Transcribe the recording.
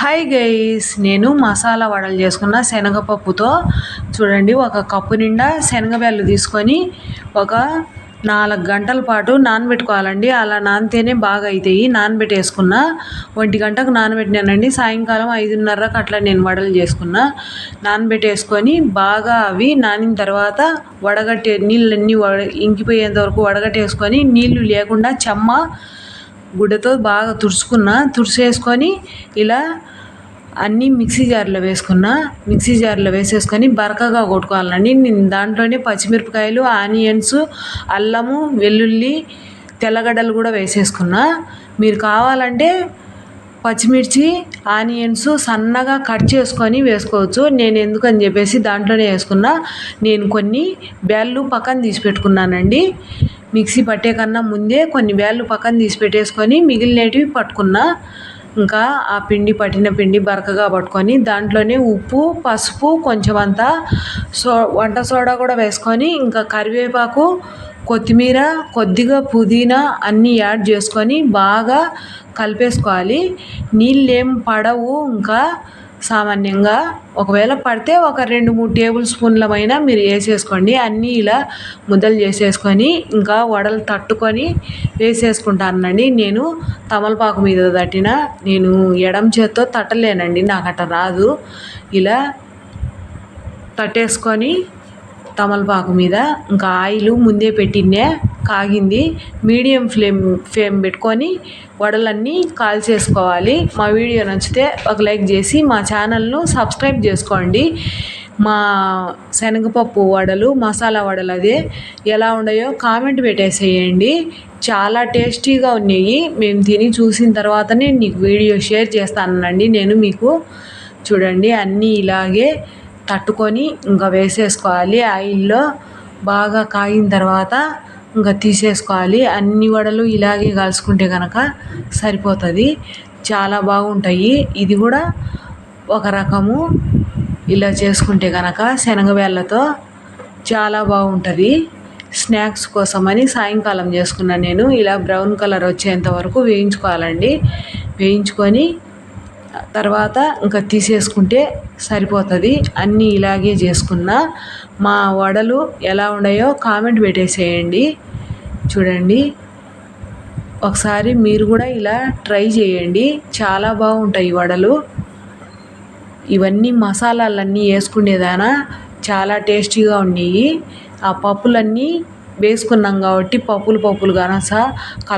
Hi guys నేను మసాలా వడలు చేసుకున్న శనగపప్పుతో చూడండి ఒక కప్పు నిండా శనగబెల్లు తీసుకొని ఒక నాలుగు గంటల పాటు నానబెట్టుకోవాలండి. అలా నానితేనే బాగా అవుతాయి నానబెట్టేసుకున్న ఒంటి గంటకు నానబెట్టినానండి. సాయంకాలం ఐదున్నరకు అట్లా నేను వడలు చేసుకున్న. నానబెట్టేసుకొని బాగా అవి నానిన తర్వాత వడగట్టే నీళ్ళన్నీ వడ ఇంకిపోయేంత వరకు వడగట్టేసుకొని నీళ్ళు లేకుండా చెమ్మ గుడ్డతో బాగా తుడుచుకున్న తుడిచేసుకొని ఇలా అన్నీ మిక్సీ జార్లో వేసుకున్న మిక్సీ జార్లో వేసేసుకొని బరకగా కొట్టుకోవాలండి. నేను దాంట్లోనే పచ్చిమిరపకాయలు ఆనియన్స్ అల్లము వెల్లుల్లి తెల్లగడ్డలు కూడా వేసేసుకున్న. మీరు కావాలంటే పచ్చిమిర్చి ఆనియన్స్ సన్నగా కట్ చేసుకొని వేసుకోవచ్చు. నేను ఎందుకని చెప్పేసి దాంట్లోనే వేసుకున్నా. నేను కొన్ని బ్యాళ్ళు పక్కన తీసి పెట్టుకున్నానండి. మిక్సీ పట్టే కన్నా ముందే కొన్ని వేళ్ళు పక్కన తీసి పెట్టేసుకొని మిగిలినవి పట్టుకున్నా ఇంకా ఆ పిండి పట్టిన పిండి బరకగా పట్టుకొని దాంట్లోనే ఉప్పు పసుపు కొంచెం అంతా సో వంట సోడా కూడా వేసుకొని ఇంకా కరివేపాకు కొత్తిమీర కొద్దిగా పుదీనా అన్నీ యాడ్ చేసుకొని బాగా కలిపేసుకోవాలి. నీళ్ళు ఏం పడవు ఇంకా సామాన్యంగా ఒకవేళ పడితే ఒక రెండు మూడు టేబుల్ స్పూన్లమైనా మీరు వేసేసుకోండి. అన్నీ ఇలా ముద్దలు చేసేసుకొని ఇంకా వడలు తట్టుకొని వేసేసుకుంటానండి. నేను తమలపాకు మీద తట్టిన నేను ఎడమ చేత్తో తట్టలేనండి. నాకు అట్ట రాదు. ఇలా తట్టేసుకొని తమలపాకు మీద ఇంకా ఆయిల్ ముందే పెట్టిండే కాగింది. మీడియం ఫ్లేమ్ ఫ్లేమ్ పెట్టుకొని వడలన్నీ కాల్చేసుకోవాలి. మా వీడియో నచ్చితే ఒక లైక్ చేసి మా ఛానల్ను సబ్స్క్రైబ్ చేసుకోండి. మా శనగపప్పు వడలు మసాలా వడలు అదే ఎలా ఉన్నాయో కామెంట్ పెట్టేసేయండి. చాలా టేస్టీగా ఉన్నాయి. మేము తిని చూసిన తర్వాతనే నీకు వీడియో షేర్ చేస్తానండి. నేను మీకు చూడండి అన్నీ ఇలాగే తట్టుకొని ఇంకా వేసేసుకోవాలి. ఆయిల్లో బాగా కాగిన తర్వాత ఇంకా తీసేసుకోవాలి. అన్ని వడలు ఇలాగే కాల్చుకుంటే కనుక సరిపోతుంది. చాలా బాగుంటాయి. ఇది కూడా ఒక రకము ఇలా చేసుకుంటే కనుక శనగవేళ్ళతో చాలా బాగుంటుంది. స్నాక్స్ కోసమని సాయంకాలం చేసుకున్నాను నేను. ఇలా బ్రౌన్ కలర్ వచ్చేంత వరకు వేయించుకోవాలండి. వేయించుకొని తర్వాత ఇంకా తీసేసుకుంటే సరిపోతుంది. అన్నీ ఇలాగే చేసుకున్న. మా వడలు ఎలా ఉన్నాయో కామెంట్ పెట్టేసేయండి. చూడండి. ఒకసారి మీరు కూడా ఇలా ట్రై చేయండి. చాలా బాగుంటాయి వడలు. ఇవన్నీ మసాలాలన్నీ వేసుకునేదానా చాలా టేస్టీగా ఉన్నాయి. ఆ పప్పులన్నీ వేసుకున్నాం కాబట్టి పప్పులు పప్పులు కనస